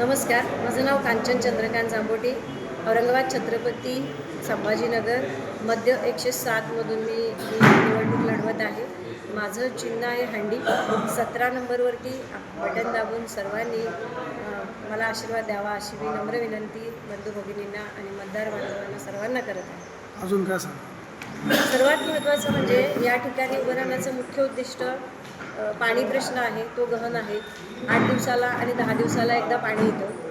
नमस्कार माझं नाव कांचन चंद्रकांत जांभोटे औरंगाबाद छत्रपती संभाजीनगर मध्य एकशे सातमधून मी निवडणूक लढवत आहे. माझं चिन्ह आहे हंडी. सतरा नंबरवरती बटन दाबून सर्वांनी मला आशीर्वाद द्यावा अशी मी नम्र विनंती बंधू भगिनींना आणि मतदार बांधवांना सर्वांना करत आहे. अजून काय सांग सर्वात महत्त्वाचं म्हणजे या ठिकाणी उभं राहण्याचं मुख्य उद्दिष्ट पाणी प्रश्न आहे तो गहन आहे. आठ दिवसाला आणि दहा दिवसाला एकदा पाणी येतं.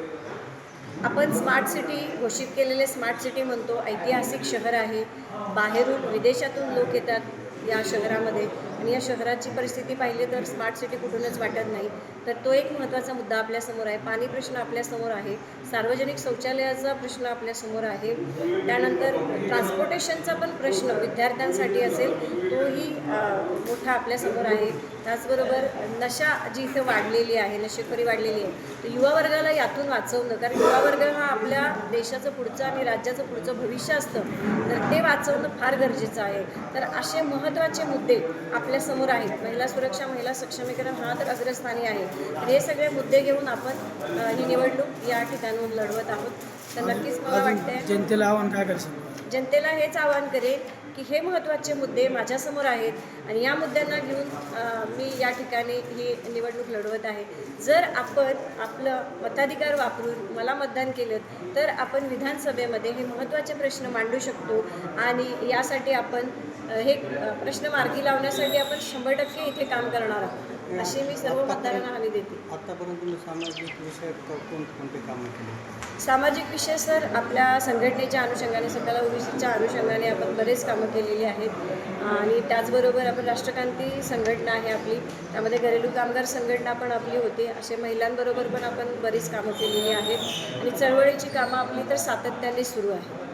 आपण स्मार्ट सिटी घोषित केलेले स्मार्ट सिटी म्हणतो ऐतिहासिक शहर आहे. बाहेरून विदेशातून लोक येतात. या शहरामध्ये. आणि या शहराची परिस्थिती पाहिली तर स्मार्ट सिटी कुठूनच वाटत नाही. तर तो एक महत्त्वाचा मुद्दा आपल्यासमोर आहे. पाणी प्रश्न आपल्यासमोर आहे. सार्वजनिक शौचालयाचा प्रश्न आपल्यासमोर आहे. त्यानंतर ट्रान्सपोर्टेशनचा पण प्रश्न विद्यार्थ्यांसाठी असेल तोही मोठा आपल्यासमोर आहे. त्याचबरोबर नशा जी इथं वाढलेली आहे नशेखोरी वाढलेली आहे तर युवा वर्गाला यातून वाचवणं. कारण युवा वर्ग हा आपल्या देशाचं पुढचं आणि राज्याचं पुढचं भविष्य असतं तर ते वाचवणं फार गरजेचं आहे. तर असे महत्त्वाचे मुद्दे आपल्यासमोर आहेत. महिला सुरक्षा महिला सक्षमीकरण हा तर अग्रस्थानी आहे. हे सगळे मुद्दे घेऊन आपण ही निवडणूक या ठिकाणून लढवत आहोत. तर नक्कीच मला वाटतंय अजून जनतेला आव्हान काय करशील? जनतेला हेच आवाहन करेन की हे महत्त्वाचे मुद्दे माझ्यासमोर आहेत आणि या मुद्द्यांना घेऊन मी या ठिकाणी ही निवडणूक लढवत आहे. जर आपण आपलं मताधिकार वापरून मला मतदान केलं तर आपण विधानसभेमध्ये हे महत्त्वाचे प्रश्न मांडू शकतो आणि यासाठी आपण हे प्रश्न मार्गी लावण्यासाठी आपण शंभर टक्के इथे काम करणार आहोत. अशी मी सर्व मतदारांना हमी देते. आतापर्यंत सामाजिक कोणकोणते कामं केली? सामाजिक विषय सर आपल्या संघटनेच्या अनुषंगाने सकला ओबीसीच्या अनुषंगाने आपण बरेच कामं केलेली आहेत. आणि त्याचबरोबर आपण राष्ट्रकांती संघटना आहे आपली. त्यामध्ये घरेलू कामगार संघटना पण आपली होती. असे महिलांबरोबर पण आपण बरीच कामं केलेली आहेत. आणि चळवळीची कामं आपली तर सातत्याने सुरू आहेत.